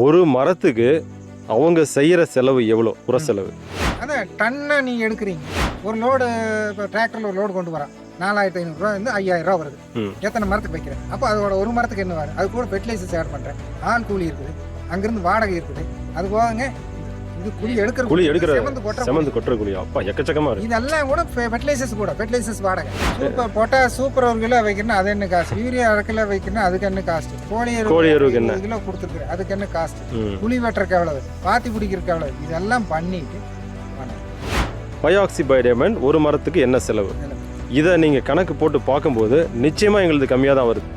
ஒரு மரத்துக்கு அவங்க செய்யற செலவு எவ்வளோ? உர செலவு. அதான் டன்னை நீங்கள் எடுக்கிறீங்க. ஒரு லோடு இப்போ டிராக்டரில் ஒரு லோடு கொண்டு வரான். நாலாயிரத்தி ஐநூறுரூவா வந்து ஐயாயிரம் ரூபா வருது. எத்தனை மரத்துக்கு வைக்கிறேன்? அப்போ அதோட ஒரு மரத்துக்கு என்ன வரும்? அது கூட ஃபெர்டிலைசர்ஸ் ஆட் பண்ணுறேன் ஆள் கூலி இருக்குது. அங்கேருந்து வாடகை இருக்குது. அது போகங்க குழி எடுக்கிற குழி எடுக்கிற செமந்து கொட்டுற குழி. அப்பா எக்கச்சக்கமா இருக்கு. இதெல்லாம் கூட ஃபெர்டிலைசர்ஸ் கூட ஃபெர்டிலைசர்ஸ் வாடகை. சூப்பர் பொட்டாஸ் சூப்பர் ஒரு கிலோ வைக்கணும் அது என்ன காஸ்ட்? யூரியா அரை கிலோ வைக்கணும் அதுக்கு என்ன காஸ்ட்? கோழி கோழி எருவுக்கு என்ன? கிலோ கொடுத்துருக்கு அதுக்கு என்ன காஸ்ட்? குழி வெட்டுறக்கு எவ்வளவு? பாத்தி பிடிக்கிறதுக்கு எவ்வளவு? இதெல்லாம் பண்ணிட்டு. பயாக்சி பைடேமன் ஒரு மரத்துக்கு என்ன செலவு? இதை நீங்கள் கணக்கு போட்டு பார்க்கும்போது நிச்சயமாக எங்களுக்கு கம்மியாக தான் வருது.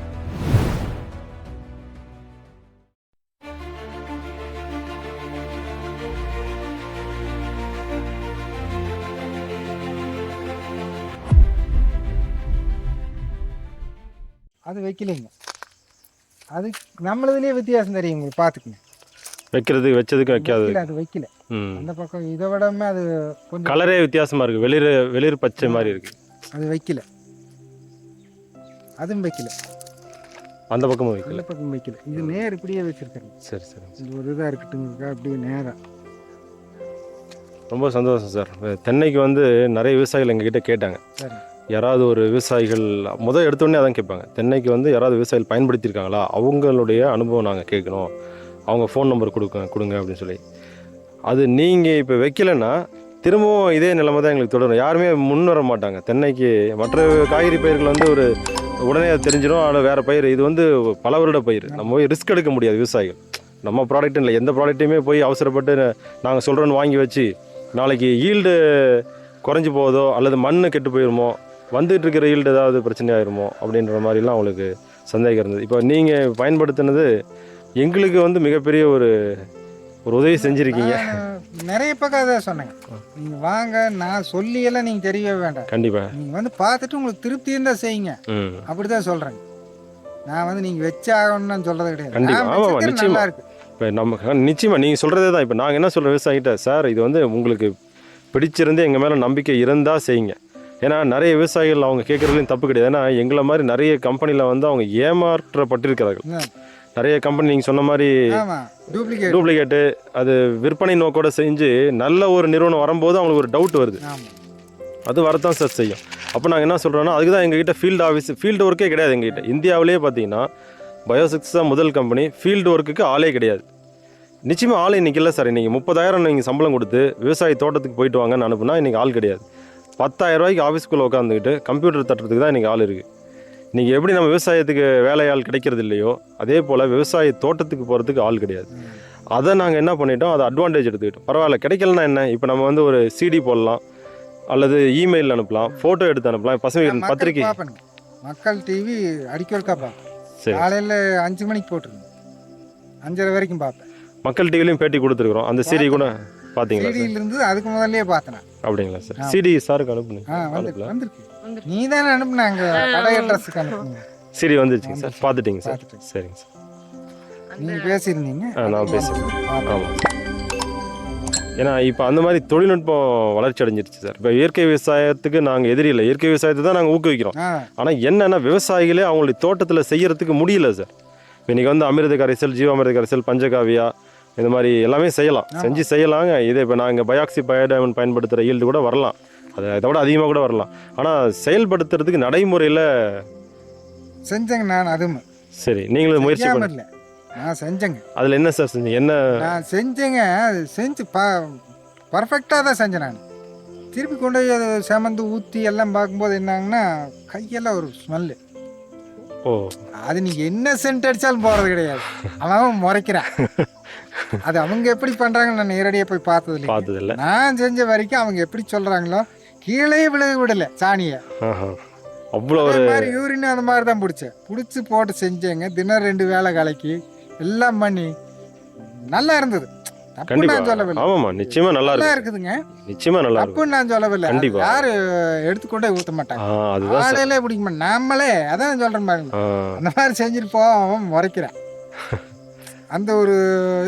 வைக்கலைங்க. அது நம்மளதுலயே வித்தியாசம் தெரியும் உங்களுக்கு பார்த்துக்குங்க வைக்கிறதுக்கு வச்சதுக்கு வைக்கல, அது வைக்கல. ம். அந்த பக்கம் இதை விடமே அது கொஞ்சம் கலரே வித்தியாசமாக இருக்குது வெளிர் வெளிர் பச்சை மாதிரி இருக்குது அது வைக்கல. அதுவும் வைக்கல. அந்த பக்கமும் வைக்கல. அந்த பக்கம் வைக்கல. இது நேர் இப்படியே வச்சிருக்காங்க சரி சரி. இது ஒரு இதாக இருக்கட்டுங்க அப்படியே நேரா. ரொம்ப சந்தோஷம் சார். தென்னைக்கு வந்து நிறைய விவசாயிகள் எங்ககிட்ட கேட்டாங்க. சரி யாராவது ஒரு விவசாயிகள் முதல் எடுத்தோடனே அதான் கேட்பாங்க. தென்னைக்கு வந்து யாராவது விவசாயிகள் பயன்படுத்தியிருக்காங்களா? அவங்களுடைய அனுபவம் நாங்கள் கேட்கணும். அவங்க ஃபோன் நம்பர் கொடுக்க கொடுங்க அப்படின்னு சொல்லி. அது நீங்கள் இப்போ வைக்கலைன்னா திரும்பவும் இதே நிலைமை தான் எங்களுக்கு தொடரும். யாருமே முன் வர மாட்டாங்க. தென்னைக்கு மற்ற காய்கறி பயிர்கள் வந்து ஒரு உடனே அது தெரிஞ்சிடும் ஆனால் வேறு பயிர் இது வந்து பல வருட பயிர். நம்ம போய் ரிஸ்க் எடுக்க முடியாது விவசாயிகள். நம்ம ப்ராடக்ட் இல்லை எந்த ப்ராடக்ட்டையுமே போய் அவசரப்பட்டு நாங்கள் சொல்கிறோன்னு வாங்கி வச்சு நாளைக்கு ஈல்டு குறைஞ்சி போகுதோ அல்லது மண் கெட்டு போயிருமோ வந்துட்டு இருக்கிற ஈல்டு ஏதாவது பிரச்சனை ஆயிருமோ அப்படின்ற மாதிரிலாம் அவங்களுக்கு சந்தேகம் இருந்தது. இப்போ நீங்கள் பயன்படுத்தினது எங்களுக்கு வந்து மிகப்பெரிய ஒரு ஒரு உதவி செஞ்சுருக்கீங்க. நிறைய பக்கம் அதை சொன்னேங்க நீங்கள் வாங்க நான் சொல்லியெல்லாம் நீங்கள் தெரியவே வேண்டாம். கண்டிப்பாக நீங்கள் வந்து பார்த்துட்டு உங்களுக்கு திருப்தி இருந்தால் செய்யுங்க. அப்படி தான் சொல்கிறேங்க நான் வந்து நீங்கள் வச்சாகணும்னு சொல்கிறது கிடையாது. கண்டிப்பா. நான் ஆமாம், வச்சிருக்கிறது நிச்சயமா. நல்லா இருக்கு. இப்போ நம்ம நிச்சயமாக நீங்கள் சொல்கிறதே தான். இப்போ நாங்கள் என்ன சொல்கிற விவசாயிகிட்ட சார் இது வந்து உங்களுக்கு பிடிச்சிருந்து எங்கள் மேலே நம்பிக்கை இருந்தால் செய்யுங்க. ஏன்னா நிறைய விவசாயிகள் அவங்க கேட்குறதுலையும் தப்பு கிடையாது. ஏன்னா எங்களை மாதிரி நிறைய கம்பெனியில் வந்து அவங்க ஏமாற்றப்பட்டிருக்கிறார்கள். நிறைய கம்பெனி நீங்கள் சொன்ன மாதிரி டூப்ளிகேட்டு அது விற்பனை நோக்கோட செஞ்சு நல்ல ஒரு நிறுவனம் வரும்போது அவங்களுக்கு ஒரு டவுட் வருது. அது வரத்தான் சார் செய்யும். அப்போ நாங்கள் என்ன சொல்கிறோன்னா அதுக்கு தான் எங்ககிட்ட ஃபீல்டு ஆஃபீஸ் ஃபீல்டு ஒர்க்கே கிடையாது எங்ககிட்ட. இந்தியாவிலேயே பார்த்தீங்கன்னா பயோசிக்ஸ் தான் முதல் கம்பெனி ஃபீல்டு ஒர்க்குக்கு ஆளே கிடையாது. நிச்சயமாக ஆள் இன்னைக்கு இல்லை சார் இன்றைக்கி முப்பதாயிரம் நீங்கள் சம்பளம் கொடுத்து விவசாய தோட்டத்துக்கு போயிட்டு வாங்கன்னு அனுப்புனா இன்றைக்கி ஆள் கிடையாது. பத்தாயிரம் ரூபாய்க்கு ஆஃபீஸ்க்குள்ளே உட்காந்துக்கிட்டு கம்ப்யூட்டர் தட்டுறதுக்கு தான் இன்றைக்கி ஆள் இருக்குது இன்றைக்கி எப்படி நம்ம விவசாயத்துக்கு வேலையாள் கிடைக்கிறது இல்லையோ அதே போல் விவசாய தோட்டத்துக்கு போகிறதுக்கு ஆள் கிடையாது. அதை நாங்கள் என்ன பண்ணிட்டோம் அதை அட்வான்டேஜ் எடுத்துக்கிட்டோம். பரவாயில்ல கிடைக்கலனா என்ன? இப்போ நம்ம வந்து ஒரு சிடி போடலாம் அல்லது இமெயில் அனுப்பலாம் ஃபோட்டோ எடுத்து அனுப்பலாம். மக்கள் பத்திரிக்கை. மக்கள் டிவி அடிக்கொருக்கா பார்ப்பேன் சரி. காலையில் அஞ்சு மணிக்கு போட்டுருங்க. அஞ்சரை வரைக்கும் பார்ப்பேன். மக்கள் டிவிலையும் பேட்டி கொடுத்துருக்குறோம். அந்த சிடி கூட பார்த்தீங்களா சார்? இருந்து அதுக்கு முதல்லயே பார்த்தேன். அப்படிங்களா சார். சிடி சாருக்கு அனுப்புனீங்க. ஆ வந்துருக்கு. நீ தானே அனுப்புனாங்க கடை அட்ரஸுக்கு அனுப்புங்க சிடி வந்துருச்சுங்க சார். பார்த்துட்டீங்க சார். சரிங்க சார். நீங்க பேசியிருந்தீங்க? ஆ, நான் பேசுறேன். பார்த்தேன். ஆமாம் ஏன்னா இப்போ அந்த மாதிரி தொழில்நுட்பம் வளர்ச்சி அடைஞ்சிருச்சு சார். இப்போ இயற்கை விவசாயத்துக்கு நாங்கள் எதிரி இல்லை. இயற்கை விவசாயத்தை தான் நாங்கள் ஊக்குவிக்கிறோம். ஆனால் என்னென்னா விவசாயிகளே அவங்களுடைய தோட்டத்தில் செய்யறதுக்கு முடியல சார். இப்போ இன்றைக்கி வந்து அமிர்த கரைசல் ஜீவாமிர்த கரைசல் பஞ்சகாவியா இந்த மாதிரி எல்லாமே செய்யலாம். செஞ்சு செய்யலாங்க. இதே இப்போ நாங்கள் பயாக்சி பயோடைமன் பயன்படுத்துகிற ஈல்டு கூட வரலாம். அது அதை விட அதிகமாக கூட வரலாம். ஆனால் செயல்படுத்துறதுக்கு நடைமுறையில் செஞ்சேங்க நான் அதுவும். சரி நீங்களும் முயற்சி செய்யாம பண்ணி. இல்லை. நான் செஞ்சேங்க. அதில் என்ன சார் செஞ்சீங்க? என்ன? நான் செஞ்சேங்க. செஞ்சு ப பர்ஃபெக்டாக தான் செஞ்சேன் நான். திருப்பி கொண்டு போய் அதை செமந்து ஊற்றி எல்லாம் பார்க்கும்போது என்னாங்கன்னா கையெல்லாம் ஒரு ஸ்மெல்லு ஓ. அது நீ என்ன சென்ட் அடிச்சாலும் போகிறது கிடையாது. அவன் முறைக்கிறான். அது அவங்க எப்படி பண்ணுறாங்கன்னு நான் நேரடியாக போய் பார்த்தது இல்லை பார்த்ததில்ல. நான் செஞ்ச வரைக்கும் அவங்க எப்படி சொல்கிறாங்களோ கீழே விழுக விடல சாணியை. அவ்வளோ மாதிரி யூரின் அந்த மாதிரி தான் பிடிச்சேன். பிடிச்சி போட்டு செஞ்சேங்க. தினம் ரெண்டு வேலை கலக்கி எல்லாம் பண்ணி நல்லா இருந்தது. ஆமாம்மா. நிச்சயமா நல்லா இருக்குதுங்க. நிச்சயமா நல்லா இருக்கும் நான் சொல்லவில்லை. கண்டிப்பா. யாரு எடுத்துக்கொண்டே ஊத்த மாட்டாங்க. ஆ அதுதான் சார். ஆளையிலே பிடிக்க மாட்டேன் நாமளே அதான் சொல்றேன் பாருங்க. அந்த மாதிரி செஞ்சுட்டு போ அவன் முறைக்கிறான். அந்த ஒரு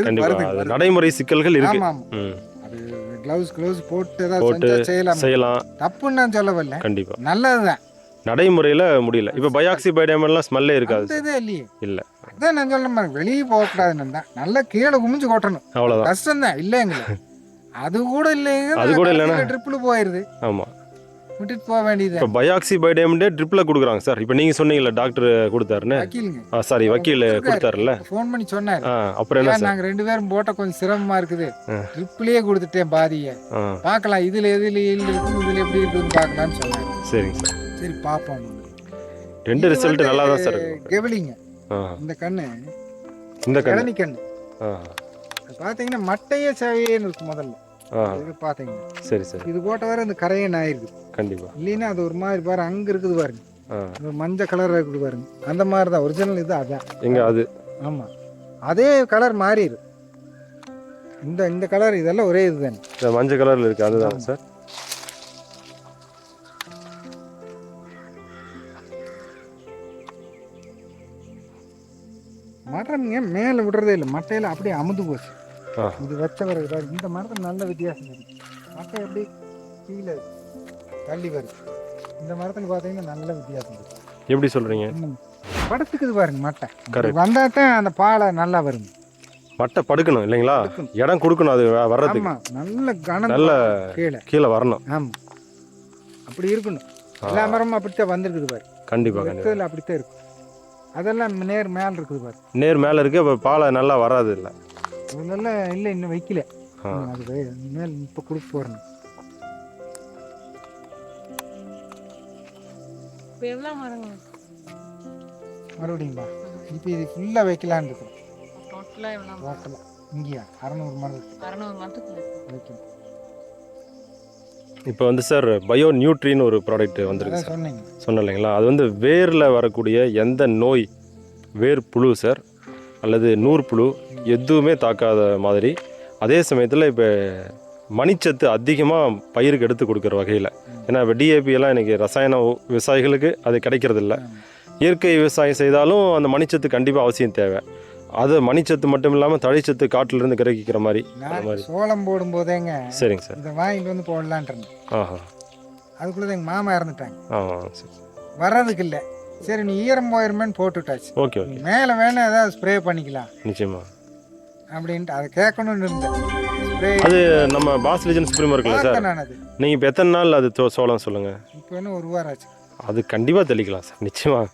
இது. நடைமுறை சிக்கல்கள் இருக்கு. ஆமா ஆமா. அது கிளவுஸ் கிளவுஸ் போட்டு ஏதாவது செய்யலாம். செய்யலாம். தப்புன்னு நான் சொல்லவில்லை. கண்டிப்பா. நல்லதுதான். நடைமுறையில முடியல. இப்போ பயாக்சி பைடைமன்லாம் ஸ்மெல்லே இருக்காது இதே இல்லையே. இல்ல. அதான் நான் சொல்ல மாதிரி வெளியே போகக்கூடாதுன்னு தான் நல்லா கீழே குமிஞ்சு கொட்டணும். அவ்வளோதான் கஷ்டம் தான் இல்லைங்களா. அது கூட இல்லைங்க அது கூட இல்லைன்னா? ட்ரிப்பில் போயிருது. ஆமாம் விட்டுட்டு போக வேண்டியது. இப்போ பயாக்சி பைடேம்டே ட்ரிப்பில் கொடுக்குறாங்க சார். இப்போ நீங்கள் சொன்னீங்கல்ல டாக்டர் கொடுத்தாருன்னு. வக்கீலுங்க. ஆ சாரி வக்கீல் கொடுத்தாருல்ல. ஃபோன் பண்ணி சொன்னாரு. அப்புறம் என்ன ஐயா, சார்? நாங்க ரெண்டு பேரும் போட்ட கொஞ்சம் சிரமமா இருக்குது. ட்ரிப்லயே கொடுத்துட்டேன் பாதிய. பார்க்கலாம் இதுல எதுல இல்லை இருக்குது இதுல எப்படி இருக்குதுன்னு பார்க்கலாம்னு சொன்னாங்க சரிங்க சார். சரி பார்ப்போம். ரெண்டு ரிசல்ட் நல்லா தான் சார் இருக்கும் கெவிலிங்க. இந்த கண்ணு. இந்த கண்ணு. கண்ணு. பார்த்தீங்கன்னா மட்டையே சேவையேன்னு இருக்கு முதல்ல. பார்த்தீங்கன்னா. சரி சரி. இது போட்ட வர இந்த கரையே ஆயிருக்கு கண்டிப்பாக இல்லைன்னா அது ஒரு மாதிரி பாரு அங்க இருக்குது பாருங்க. மஞ்சள் கலர் இருக்குது பாருங்க. அந்த மாதிரி தான் ஒரிஜினல் இது அதான். எங்க அது? ஆமா. அதே கலர் மாறிடு. இந்த இந்த கலர் இதெல்லாம் ஒரே இதுதானே இந்த மஞ்சள் கலரில் இருக்குது அதுதான் சார். மரம்ங்க மேலே விடுறதே இல்லை. மட்டையில் அப்படியே அமுந்து போச்சு. இது வச்ச பிறகு இந்த மரத்தில் நல்ல வித்தியாசம் இருக்கு. மட்டை எப்படி கீழே தள்ளி வருது. இந்த மரத்தில் பார்த்தீங்கன்னா நல்ல வித்தியாசம் எப்படி சொல்கிறீங்க படுத்துக்குது பாருங்க மட்டை. வந்தால் தான் அந்த பாலை நல்லா வருங்க மட்டை படுக்கணும் இல்லைங்களா. இடம் கொடுக்கணும் அது வர்றதுக்கு. நல்ல கனம் நல்ல கீழே. கீழே வரணும். ஆமா. அப்படி இருக்கணும். எல்லா மரமும் அப்படித்தான் வந்திருக்குது பாரு. கண்டிப்பாக கண்டிப்பாக அப்படித்தான் இருக்கும் அதெல்லாம் நேர் மேல இருக்குது பாரு. நேர் மேலே இருக்கு அப்போ பாலை நல்லா வராது இல்லை. அதெல்லாம் இல்லை இன்னும் வைக்கல. அது மேல் இப்போ கொடுக்க போறேன் இப்போ எவ்வளோ மரங்க மறுபடியும்பா இப்போ இது ஃபுல்லாக வைக்கலான்னு இருக்கோம் டோட்டலாக எவ்வளோ டோட்டலாக இங்கேயா? அறநூறு மரம் அறநூறு மரத்துக்கு வைக்கணும். இப்போ வந்து சார் பயோ நியூட்ரின்னு ஒரு ப்ராடக்ட் வந்திருக்கு சார் சொன்னீங்க. சொன்னேன் இல்லைங்களா? அது வந்து வேரில் வரக்கூடிய எந்த நோய்? வேர் புழு சார் அல்லது நூற்புழு எதுவுமே தாக்காத மாதிரி. அதே சமயத்தில் இப்போ மணிச்சத்து அதிகமாக பயிருக்கு எடுத்து கொடுக்குற வகையில். ஏன்னா இப்போ டிஏபி எல்லாம் எனக்கு ரசாயன விவசாயிகளுக்கு அது கிடைக்கிறதில்ல. இயற்கை விவசாயம் செய்தாலும் அந்த மணிச்சத்து கண்டிப்பாக அவசியம் தேவை. அது மணிச்சத்து மட்டும் இல்லாமல் தழைச்சத்து காட்டிலிருந்து கிடைக்கிற மாதிரி. மாதிரி. சோளம் போடும் போதேங்க சரிங்க சார். இதை வாங்கிட்டு வந்து போடலான்ட்டு இருந்தேன். ஆஹா. அதுக்குள்ளே எங்கள் மாமா இறந்துட்டாங்க. ஆ சரி வர்றதுக்கு இல்லை. சரி நீ ஈரம் போயிருமேன்னு போட்டுட்டாச்சு. Okay okay. மேலே வேணா ஏதாவது ஸ்ப்ரே பண்ணிக்கலாம். நிச்சயமா. அப்படின்ட்டு அதை கேட்கணும்னு இருந்தேன். அது நம்ம பாஸ் லிஜன் சுப்ரீம் இருக்குல்ல சார்? நீங்கள் இப்போ எத்தனை நாள் அது சோளம் சொல்லுங்கள் இப்போ இன்னும் ஒரு வாரம் ஆச்சு. அது கண்டிப்பாக தெளிக்கலாம் சார் நிச்சயமாக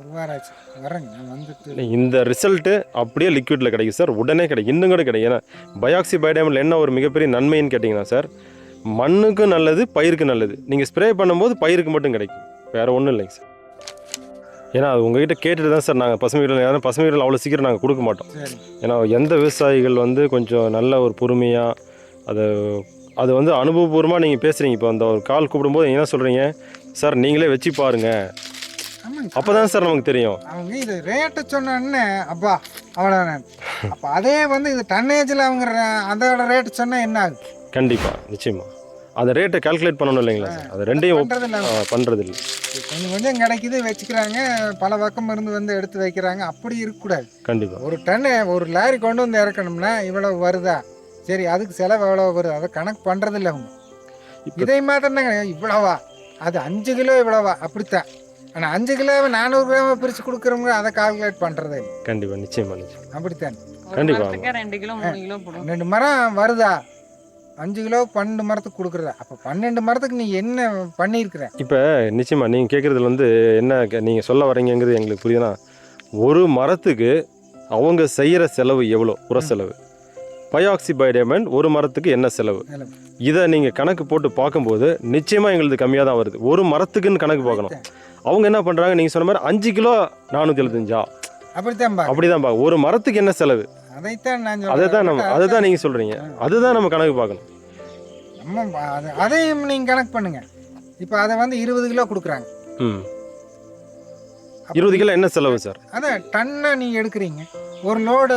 ஒரு வாரம் ஆச்சு. வரேங்க வந்துட்டு. இந்த ரிசல்ட்டு அப்படியே லிக்விடில் கிடைக்கும் சார். உடனே கிடைக்கும் இன்னும் கூட கிடைக்கும் ஏன்னா பயாக்சி பயோடைமில் என்ன ஒரு மிகப்பெரிய நன்மைன்னு கேட்டிங்கன்னா சார் மண்ணுக்கும் நல்லது பயிருக்கு நல்லது. நீங்கள் ஸ்ப்ரே பண்ணும்போது பயிருக்கு மட்டும் கிடைக்கும். வேறு ஒன்றும் இல்லைங்க சார். ஏன்னா அது உங்ககிட்ட கேட்டுட்டு தான் சார் நாங்கள் பசுமை வீட்டில் ஏன்னா பசுமை வீட்டில் அவ்வளோ சீக்கிரம் நாங்கள் கொடுக்க மாட்டோம். ஏன்னா எந்த விவசாயிகள் வந்து கொஞ்சம் நல்ல ஒரு பொறுமையாக அதை அது வந்து அனுபவபூர்வமாக நீங்கள் பேசுகிறீங்க இப்போ அந்த ஒரு கால் கூப்பிடும்போது என்ன சொல்கிறீங்க சார் நீங்களே வச்சு பாருங்க. ஆமாங்க அப்போ தான் சார் நமக்கு தெரியும். அவங்க இது ரேட்டு சொன்னோன்னே அப்பா அவ்வளோதான் அப்போ அதே வந்து இது டன்னேஜில் அவங்க அதோட ரேட்டு சொன்னால் என்ன ஆகுது கண்டிப்பாக நிச்சயமாக அந்த ரேட்டை கால்குலேட் பண்ணணும் இல்லைங்களா? சார் அது ரெண்டையும் பண்ணுறது இல்லை பண்ணுறது இல்லை கொஞ்சம் கொஞ்சம் கிடைக்குது வச்சுக்கிறாங்க. பல பக்கம் இருந்து வந்து எடுத்து வைக்கிறாங்க. அப்படி இருக்கக்கூடாது. கண்டிப்பாக ஒரு டன்னு ஒரு லாரி கொண்டு வந்து இறக்கணும்னா இவ்வளவு வருதா? சரி அதுக்கு செலவு எவ்வளோ வருது? அதை கணக்கு பண்ணுறது இல்லை அவங்க. இப்போ இதை மாத்திரம் இவ்வளவா? அது அஞ்சு கிலோ இவ்வளவா? அப்படித்தான். ஆனால் அஞ்சு கிலோவை நானூறு கிராம பிரித்து கொடுக்குறவங்க அதை கால்குலேட் பண்ணுறதே இல்லை. கண்டிப்பாக நிச்சயமாக நிச்சயம். அப்படித்தான். ஒரு கண்டிப்பா. மரத்துக்கே ரெண்டு கிலோ கிலோ ரெண்டு மரம் வருதா? அஞ்சு கிலோ பன்னெண்டு மரத்துக்கு கொடுக்குறதா. அப்போ பன்னெண்டு மரத்துக்கு நீ என்ன பண்ணியிருக்கிற? இப்போ நிச்சயமாக நீங்கள் கேட்குறதுல வந்து என்ன நீங்கள் சொல்ல வரீங்கங்கிறது எங்களுக்கு புரியுதுன்னா ஒரு மரத்துக்கு அவங்க செய்கிற செலவு எவ்வளோ? உர செலவு. பயாக்சி பயோடைமண்ட் ஒரு மரத்துக்கு என்ன செலவு. இதை நீங்கள் கணக்கு போட்டு பார்க்கும்போது நிச்சயமாக எங்களுக்கு கம்மியாக தான் வருது. ஒரு மரத்துக்குன்னு கணக்கு பார்க்கணும். அவங்க என்ன பண்ணுறாங்க நீங்கள் சொன்ன மாதிரி அஞ்சு கிலோ நானூற்றி எழுபத்தஞ்சா அப்படித்தான் பா அப்படி தான் பார்க்க ஒரு மரத்துக்கு என்ன செலவு? அதைத்தான் நான் அதை தான் நம்ம. அதை. தான் நீங்கள் சொல்கிறீங்க அதுதான் நம்ம கணக்கு பார்க்கணும். நம்ம அது- அதையும் நீங்கள் கணக்கு பண்ணுங்க. இப்போ அதை வந்து இருபது கிலோ கொடுக்குறாங்க. ம். இருபது கிலோ என்ன செலவு சார்? அதான் டன்னை நீங்கள் எடுக்கிறீங்க. ஒரு லோடு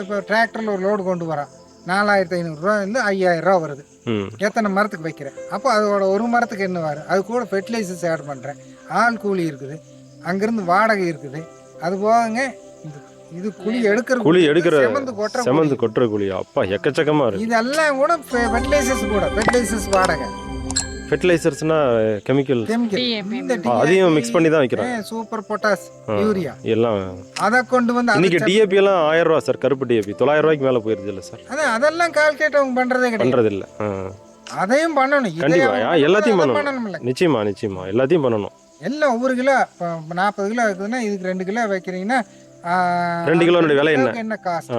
இப்போ டிராக்டரில் ஒரு லோடு கொண்டு வரான். நாலாயிரத்தி ஐநூறுரூவாலேருந்து ஐயாயிரம் ரூபா வருது. எத்தனை மரத்துக்கு வைக்கிறேன்? அப்போ அதோட ஒரு மரத்துக்கு என்ன வரும்? அது கூட ஃபெர்டிலைசர்ஸ் ஆட் பண்ணுறேன் ஆள் கூலி இருக்குது. அங்கேருந்து வாடகை இருக்குது. அது போகங்க இந்த இது குழி எடுக்கிற குழி எடுக்கிற செமந்து கொட்டுற செமந்து குழி. கொட்டுற குழியா அப்பா எக்கச்சக்கமாக இருக்கு. இதெல்லாம் கூட ஃபெர்டிலைசர்ஸ் கூட ஃபெர்டிலைசர்ஸ் வாடகை. ஃபெர்டிலைசர்ஸ்னா கெமிக்கல் அதையும் mix பண்ணி தான் வைக்கிறாங்க. Super potash. யூரியா எல்லாம். அதை கொண்டு வந்து அதை இன்னைக்கு டிஏபி எல்லாம் ஆயிரம் ரூபா சார் கருப்பு டிஏபி தொள்ளாயிரம் ரூபாய்க்கு மேலே போயிருது இல்லை சார். அதான் அதெல்லாம் கால்குலேட் அவங்க பண்றதே கிடையாது. பண்றது இல்ல. அதையும் பண்ணணும். கண்டிப்பா. எல்லாத்தையும் அதை பண்ணணும். நிச்சயமா நிச்சயமா. எல்லாத்தையும் பண்ணணும். எல்லாம் ஒவ்வொரு கிலோ நாற்பது கிலோ இருக்குதுன்னா இதுக்கு ரெண்டு கிலோ வைக்கிறீங்கன்னா ரெண்டு கிலோனுடைய விலை என்ன? என்ன காசு.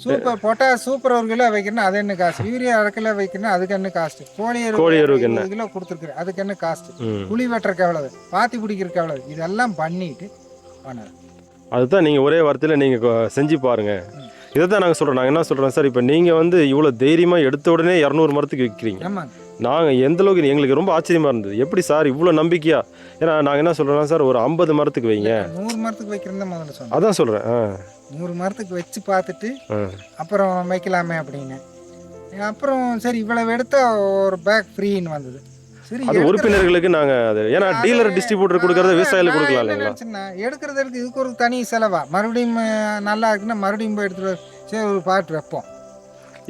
சூப்பர் பொட்டாஸ் சூப்பர் ஒரு கிலோ வைக்கிறேன்னா அது என்ன காசு? யூரியா அரை கிலோ வைக்கிறேன்னா அதுக்கு என்ன காஸ்ட் கோழி கோழி எருவுக்கு என்ன? கிலோ கொடுத்துருக்குறேன் அதுக்கு என்ன காஸ்ட். புளி வெட்டுறக்கு எவ்வளவு? பாத்தி பிடிக்கிறதுக்கு எவ்வளவு? இதெல்லாம் பண்ணிட்டு பண்ணலாம் அதுதான் நீங்க ஒரே வார்த்தையில நீங்க கொ- செஞ்சு பாருங்க. இதை தான் நாங்கள் சொல்கிறோம் நாங்கள் என்ன சொல்கிறோம் சார் இப்போ நீங்கள் வந்து இவ்வளோ தைரியமாக எடுத்த உடனே இரநூறு மரத்துக்கு விற்கிறீங்க ஆமாங்க. நாங்கள் எந்த அளவுக்கு எங்களுக்கு ரொம்ப ஆச்சரியமாக இருந்தது. எப்படி சார் இவ்வளோ நம்பிக்கையா? ஏன்னா நாங்கள் என்ன சொல்கிறோம்னா சார் ஒரு ஐம்பது மரத்துக்கு வைங்க. நூறு மரத்துக்கு வைக்கிறதா முதல்ல சொன்னேன். அதான் சொல்கிறேன் நூறு மரத்துக்கு வச்சு பார்த்துட்டு அப்புறம் வைக்கலாமே அப்படின்னு. அப்புறம் சரி இவ்வளவு எடுத்தா ஒரு பேக் ஃப்ரீன்னு வந்தது. சரி அது உறுப்பினர்களுக்கு நாங்கள் அது ஏன்னா டீலர் டிஸ்ட்ரிபியூட்டர் கொடுக்கறத என்ன கொடுக்கலாம் இல்லைங்களா? எடுக்கிறதுக்கு இதுக்கு ஒரு தனி செலவா? மறுபடியும் நல்லா இருக்குன்னா மறுபடியும் போய் எடுத்துட்டு சரி ஒரு பாட்டு வைப்போம்.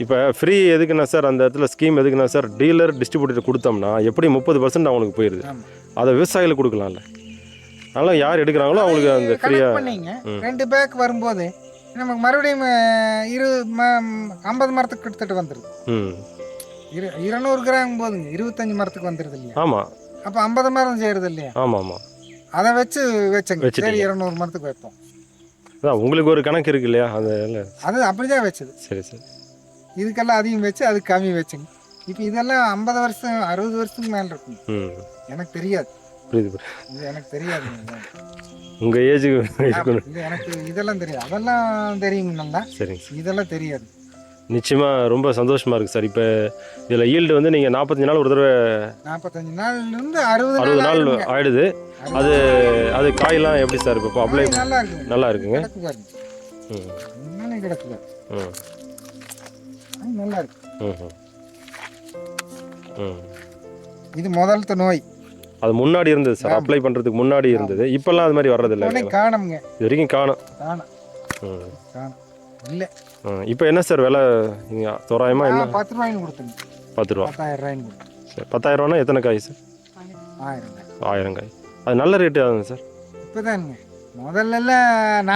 இப்போ ஃப்ரீ எதுக்குன்னா சார் அந்த இடத்துல ஸ்கீம் எதுக்குன்னா சார் டீலர் டிஸ்ட்ரிபியூட்டர் கொடுத்தோம்னா எப்படி முப்பது பர்சன்ட் அவங்களுக்கு போயிடுது. அதை விவசாயிகளுக்கு கொடுக்கலாம்ல. அதனால் யார் எடுக்கிறாங்களோ அவங்களுக்கு அந்த ஃப்ரீயாக. ரெண்டு பேக் வரும்போது நமக்கு மறுபடியும் இரு ஐம்பது மரத்துக்கு கிட்டத்தட்ட வந்துருது. ம். இரு இருநூறு கிராம் போதுங்க. இருபத்தஞ்சு மரத்துக்கு வந்துருது இல்லையா? ஆமாம் அப்போ ஐம்பது மரம் செய்யறது இல்லையா? ஆமாம். ஆமாம் அதை வச்சு வச்சங்க. சரி. இருநூறு மரத்துக்கு வைப்போம். அதான் உங்களுக்கு ஒரு கணக்கு இருக்கு இல்லையா? இல்ல. அது அப்படிதான் வச்சது. சரி சரி. இதுக்கெல்லாம் அதிகம் வச்சு அது கம்மி வச்சுங்க. இப்போ இதெல்லாம் ஐம்பது வருஷம் அறுபது வருஷத்துக்கு மேலே இருக்கும். ம். எனக்கு தெரியாது. புரியுது புரியுது. இது எனக்கு தெரியாது. உங்கள் ஏஜுக்கு இது எனக்கு இதெல்லாம் தெரியாது. அதெல்லாம் தெரியுங்க நல்லா சரிங்க சார். இதெல்லாம் தெரியாது. நிச்சயமாக ரொம்ப சந்தோஷமாக இருக்குது சார். இப்போ இதில் ஈல்டு வந்து நீங்கள் நாற்பத்தஞ்சு நாள் ஒரு தடவை நாற்பத்தஞ்சு நாள்லேருந்து அறுபது அறுபது நாள். ஆயிடுது. அது அது காயெல்லாம் எப்படி சார்? இப்போ அப்ளை நல்லா இருக்குங்க. நல்லா இருக்குங்க. ம். நல்லா இருக்கு இது முதல்த்த நோய். அது முன்னாடி இருந்தது சார். அப்ளை பண்ணுறதுக்கு முன்னாடி இருந்தது. இப்போல்லாம் அது மாதிரி வர்றதில்ல காணுங்க இது வரைக்கும் காணும். காணும். இல்லை. இப்போ என்ன சார் விலை? நீங்கள் தோராயமாக என்ன? பத்து ரூபாய்னு கொடுத்துங்க. பத்து ரூபா. பத்தாயிரம் ரூபாய்னு சரி பத்தாயிரம் ரூபானா எத்தனை காய் சார்? ஆயிரம். ஆயிரம் காய். அது நல்ல ரேட்டு ஆகுங்க சார்? இப்போதானுங்க. முதல்ல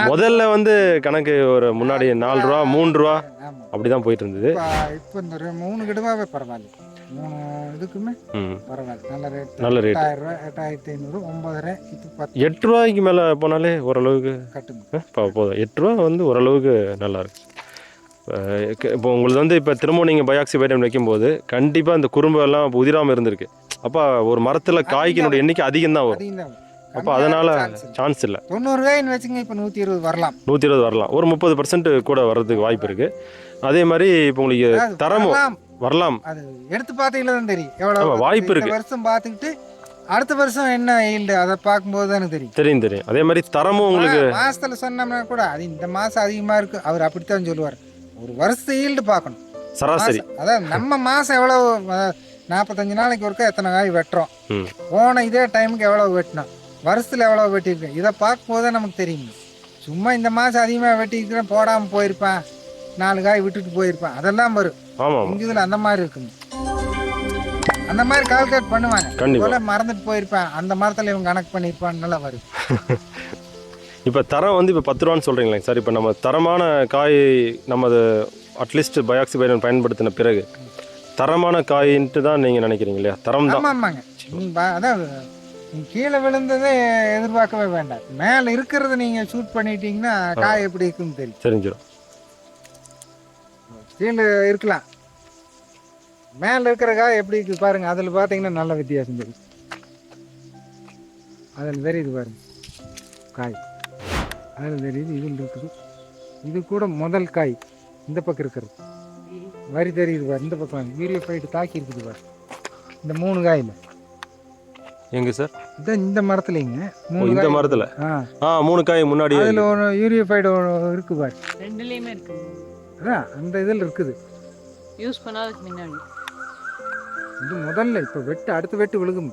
முதல்ல வந்து கணக்கு ஒரு முன்னாடி நாலு ரூபா மூணு ரூபா ஆமாம் அப்படி தான் போயிட்டு இருந்தது இப்போ இந்த மூணு கிடுவாவே பரவாயில்ல. மூணு இதுக்குமே ம். பரவாயில்ல. நல்ல ரேட் நல்ல ரேட் எட்டாயிரம் ரூபாய் எட்டாயிரத்தி ஐநூறு ஒன்பதரை இப்போ பத்து. எட்டு ரூபாய்க்கு மேலே போனாலே ஓரளவுக்கு கட்டுங்க. போதும். எட்டு ரூபா வந்து ஓரளவுக்கு நல்லா இருக்கு. இப்போ உங்களுக்கு வந்து இப்போ திரும்ப நீங்கள் பயாக்சி பைட்டம் வைக்கும்போது கண்டிப்பாக இந்த குறும்பு எல்லாம் இப்போ உதிராமல் இருந்திருக்கு. அப்போ ஒரு மரத்தில் காய்க்கினுடைய எண்ணிக்கை அதிகம் தான் வரும். அப்போ அதனால். சான்ஸ் இல்லை. தொண்ணூறு ரூபாய்ன்னு வச்சுங்க இப்போ நூற்றி இருபது வரலாம். நூற்றி இருபது வரலாம். ஒரு முப்பது பர்சன்ட் கூட வர்றதுக்கு வாய்ப்பு இருக்குது அதே மாதிரி இப்போ உங்களுக்கு தரமும் வரலாம். அது எடுத்து பார்த்தீங்களா தான் தெரியும். எவ்வளோ வாய்ப்பு இருக்கு. வருஷம் பார்த்துக்கிட்டு அடுத்த வருஷம் என்ன ஈல்டு அதை பார்க்கும்போது தானே தெரியும். தெரியும் தெரியும். அதே மாதிரி தரமும் உங்களுக்கு மாசத்துல சொன்னோம்னா கூட அது இந்த மாசம் அதிகமா இருக்கு. அவர் அப்படித்தான் சொல்லுவார். ஒரு வருஷத்து ஈல்டு பார்க்கணும். சராசரி. அதாவது நம்ம மாசம் எவ்வளவு நாற்பத்தஞ்சு நாளைக்கு ஒருக்கா எத்தனை காய் வெட்டுறோம். போன இதே டைமுக்கு எவ்வளவு வெட்டினோம். வருஷத்துல எவ்வளவு வெட்டியிருக்கேன்? இதை பார்க்கும்போது தான் நமக்கு தெரியும். சும்மா இந்த மாசம் அதிகமாக வெட்டியிருக்கிறேன் போடாமல் போயிருப்பேன் நாலு காய் விட்டுட்டு போயிருப்பேன். அதெல்லாம் வரும். ஆமாம் ஆமாம். இங்க இதுல அந்த மாதிரி இருக்குங்க அந்த மாதிரி கால்குலேட் பண்ணுவாங்க மறந்துட்டு போயிருப்பேன் அந்த மரத்துல இவன் கணக்கு பண்ணியிருப்பான்னு வரும். இப்போ தரம் வந்து இப்போ பத்து ரூபான்னு சொல்கிறீங்களே சார். இப்போ நம்ம தரமான காய் நம்ம அதை அட்லீஸ்ட் பயாக்சி பைரன் பயன்படுத்தின பிறகு தரமான காயின்ட்டு தான் நீங்கள் நினைக்கிறீங்க இல்லையா? தரம் தான். ஆமா ஆமாங்க. அதான் கீழே விழுந்ததே எதிர்பார்க்கவே வேண்டாம். மேல இருக்கிறத நீங்க ஷூட் பண்ணிட்டீங்கன்னா காய் எப்படி இருக்குன்னு தெரியும். தெரிஞ்சிடும். கீழே இருக்கலாம். மேல இருக்கிற காய் எப்படி இருக்கு பாருங்க. அதுல பாத்தீங்கன்னா நல்ல வித்தியாசம் தெரியும். அதில் தெரியுது பாருங்க. காய். அதில் தெரியுது இதில் இருக்குது. இது கூட முதல் காய். இந்த பக்கம் இருக்கிறது. வரி தெரியுது பாரு இந்த பக்கம். யூரியா போயிட்டு தாக்கி இருக்குது பாரு இந்த மூணு காயில். எங்கே சார்? இதான் இந்த மரத்துலங்க. இந்த மரத்தில்? ஆ. மூணு காய் முன்னாடி அதில் ஒன்று யூரியா ஃபைடு இருக்கு பாரு. ரெண்டுலேயுமே இருக்கு. அதான் அந்த இதில் இருக்குது. யூஸ் பண்ணாததுக்கு முன்னாடி. இது முதல்ல இப்போ வெட்டு அடுத்த வெட்டு விழுகும்.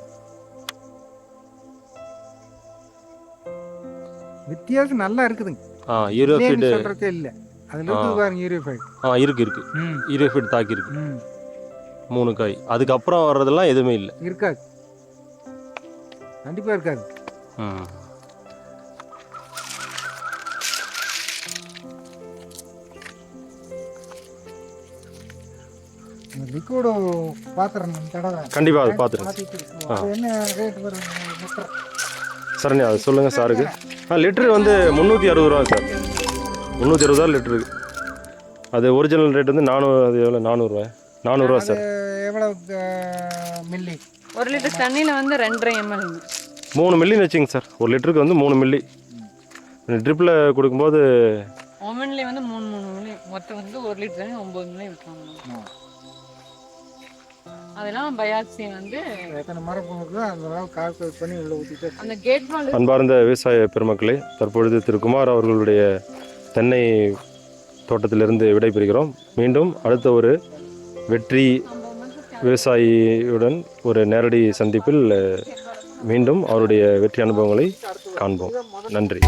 வித்தியாசம் நல்லா இருக்குதுங்க. ஆ யூரியோ இல்லைன்னு ஃபீடு சொல்றதே இல்லை. அதில் இருக்குது பாருங்க யூரியா ஃபைடு ஆ இருக்கு இருக்கு. ம். யூரியோ ஃபீட் தாக்கி இருக்கு ம். மூணு காய். அதுக்கப்புறம் வர்றதெல்லாம் எதுவுமே இல்லை. இருக்காது. கண்டிப்பாக இருக்காது. லிக்விடு பாத்திரம் தடவை. கண்டிப்பாக அது பார்த்துருங்க என்ன ரேட் வரும்? சரண்யா அது சொல்லுங்கள் சாருக்கு ஆ லிட்ரு வந்து முந்நூற்றி அறுபது ரூபா சார் முந்நூற்றி அறுபது ரூபா லிட்டருக்கு அது ஒரிஜினல் ரேட் வந்து நானூறு அது எவ்வளோ நானூறுரூவா நானூறுரூவா சார் எவ்வளவு அஹ், மில்லி ஒரு லிட்டர் தண்ணியில் வந்து ரெண்டரை எம்எல் மூணு மில்லின்னு வச்சுங்க சார். ஒரு லிட்டருக்கு வந்து மூணு மில்லி. ட்ரிப்பில் கொடுக்கும்போது ஒமன்லேயே வந்து மூணு மூணு மில்லி. மொத்தம் வந்து ஒரு லிட்டர் தண்ணி ஒம்பது மில்லி விற்றாங்க அதெல்லாம் பயாக்சி வந்து எத்தனை மரம் போகுதோ அந்த அளவு கால்குலேட் பண்ணி உள்ள ஊற்றிட்டு அந்த கேட் வால் அன்பார்ந்த விவசாய பெருமக்களே தற்பொழுது திரு குமார் அவர்களுடைய தென்னை தோட்டத்திலிருந்து விடைபெறுகிறோம். மீண்டும் அடுத்த ஒரு வெற்றி விவசாயியுடன் ஒரு நேரடி சந்திப்பில் மீண்டும் அவருடைய வெற்றி அனுபவங்களை காண்போம். நன்றி.